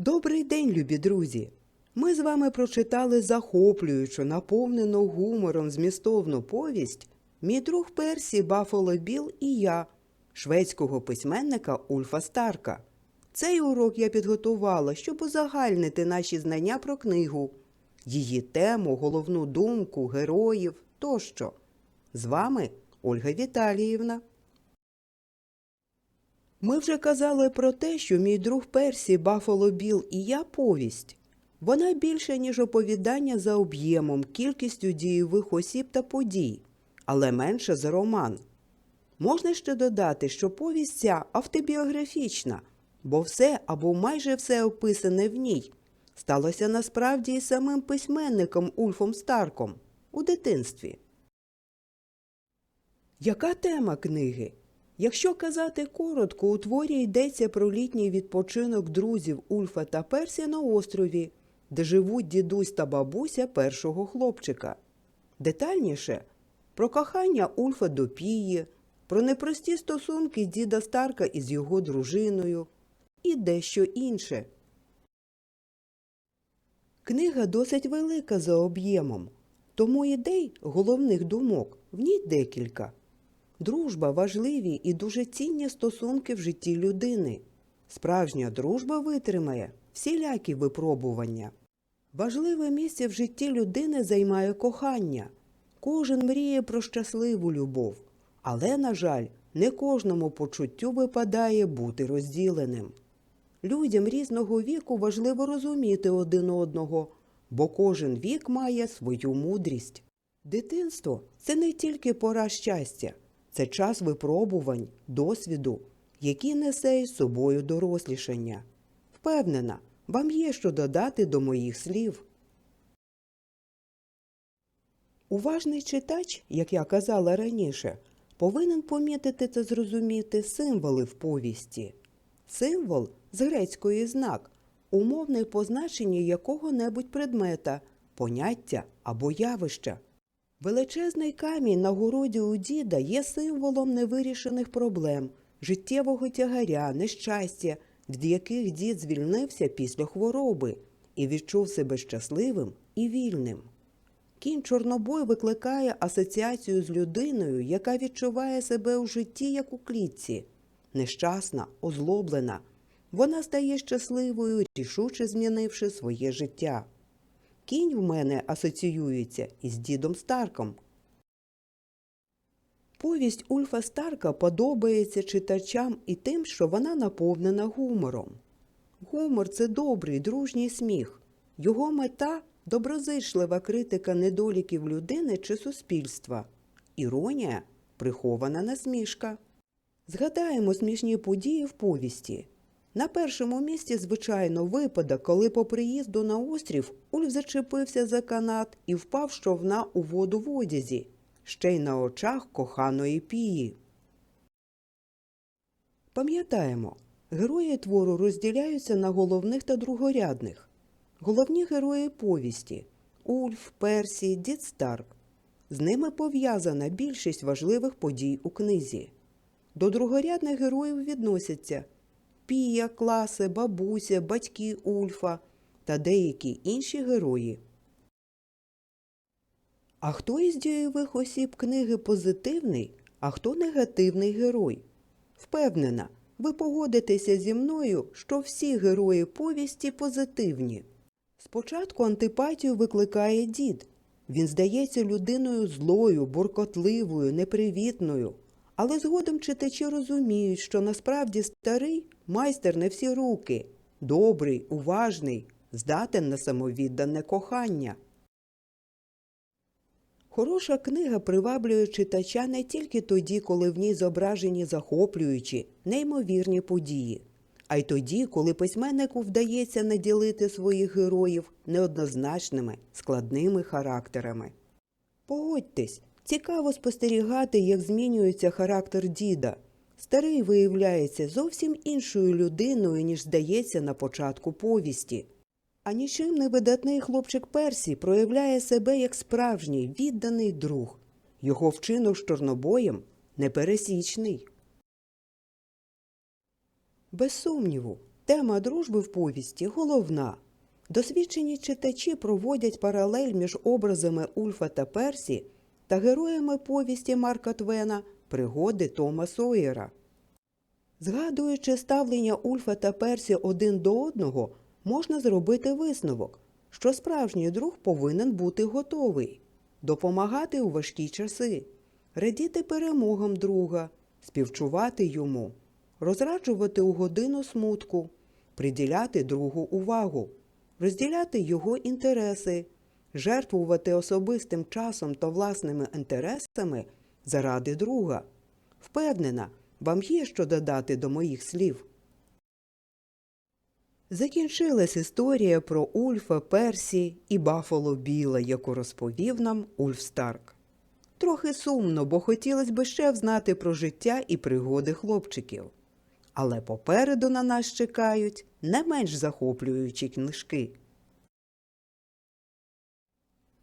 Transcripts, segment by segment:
Добрий день, любі друзі! Ми з вами прочитали захоплюючу, наповнену гумором змістовну повість Мій друг Персі Баффало Біл і я, шведського письменника Ульфа Старка. Цей урок я підготувала, щоб узагальнити наші знання про книгу, її тему, головну думку, героїв тощо. З вами Ольга Віталіївна. Ми вже казали про те, що мій друг Персі Баффало Біл і я повість. Вона більше, ніж оповідання за об'ємом, кількістю дієвих осіб та подій, але менше за роман. Можна ще додати, що повість ця автобіографічна, бо все або майже все описане в ній сталося насправді і самим письменником Ульфом Старком у дитинстві. Яка тема книги? Якщо казати коротко, у творі йдеться про літній відпочинок друзів Ульфа та Персі на острові, де живуть дідусь та бабуся першого хлопчика. Детальніше про кохання Ульфа до Пії, про непрості стосунки діда Старка із його дружиною і дещо інше. Книга досить велика за об'ємом, тому ідей, головних думок, в ній декілька. Дружба важливі і дуже цінні стосунки в житті людини. Справжня дружба витримає всілякі випробування. Важливе місце в житті людини займає кохання. Кожен мріє про щасливу любов, але, на жаль, не кожному почуттю випадає бути розділеним. Людям різного віку важливо розуміти один одного, бо кожен вік має свою мудрість. Дитинство це не тільки пора щастя, це час випробувань, досвіду, який несе із собою дорослішання. Впевнена, вам є що додати до моїх слів. Уважний читач, як я казала раніше, повинен помітити та зрозуміти символи в повісті. Символ з грецької знак, умовне позначення якого-небудь предмета, поняття або явища. Величезний камінь на городі у діда є символом невирішених проблем, життєвого тягаря, нещастя, від яких дід звільнився після хвороби і відчув себе щасливим і вільним. Кінь Чорнобой викликає асоціацію з людиною, яка відчуває себе у житті як у клітці, нещасна, озлоблена. Вона стає щасливою, рішуче змінивши своє життя. Кінь в мене асоціюється із дідом Старком. Повість Ульфа Старка подобається читачам і тим, що вона наповнена гумором. Гумор це добрий, дружній сміх. Його мета доброзичлива критика недоліків людини чи суспільства. Іронія прихована насмішка. Згадаємо смішні події в повісті. На першому місці, звичайно, випадок, коли по приїзду на острів Ульф зачепився за канат і впав з човна у воду в одязі, ще й на очах коханої пії. Пам'ятаємо, герої твору розділяються на головних та другорядних. Головні герої повісті Ульф, Персі, Дід Старк. З ними пов'язана більшість важливих подій у книзі. До другорядних героїв відносяться Пія, класи, бабуся, батьки Ульфа та деякі інші герої. А хто із дієвих осіб книги позитивний, а хто негативний герой? Впевнена, ви погодитеся зі мною, що всі герої повісті позитивні. Спочатку антипатію викликає дід. Він здається людиною злою, буркотливою, непривітною. Але згодом читачі розуміють, що насправді старий майстер на всі руки, добрий, уважний, здатен на самовіддане кохання. Хороша книга приваблює читача не тільки тоді, коли в ній зображені захоплюючі, неймовірні події, а й тоді, коли письменнику вдається наділити своїх героїв неоднозначними, складними характерами. Погодьтесь, цікаво спостерігати, як змінюється характер діда. Старий виявляється зовсім іншою людиною, ніж здається на початку повісті. А нічим не видатний хлопчик Персі проявляє себе як справжній відданий друг. Його вчинок з чорнобоєм непересічний. Без сумніву, Тема дружби в повісті головна. Досвідчені читачі проводять паралель між образами Ульфа та Персі та героями повісті Марка Твена Пригоди Тома Сойера. Згадуючи ставлення Ульфа та Персі один до одного, можна зробити висновок, що справжній друг повинен бути готовий, допомагати у важкі часи, радіти перемогам друга, співчувати йому, розраджувати у годину смутку, приділяти другу увагу, розділяти його інтереси, жертвувати особистим часом та власними інтересами заради друга. Впевнена, вам є що додати до моїх слів. Закінчилась історія про Ульфа, Персі і Баффало Біла, яку розповів нам Ульф Старк. Трохи сумно, бо хотілося б ще взнати про життя і пригоди хлопчиків. Але попереду на нас чекають не менш захоплюючі книжки.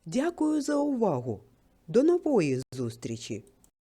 Дякую за увагу. До нової зустрічі!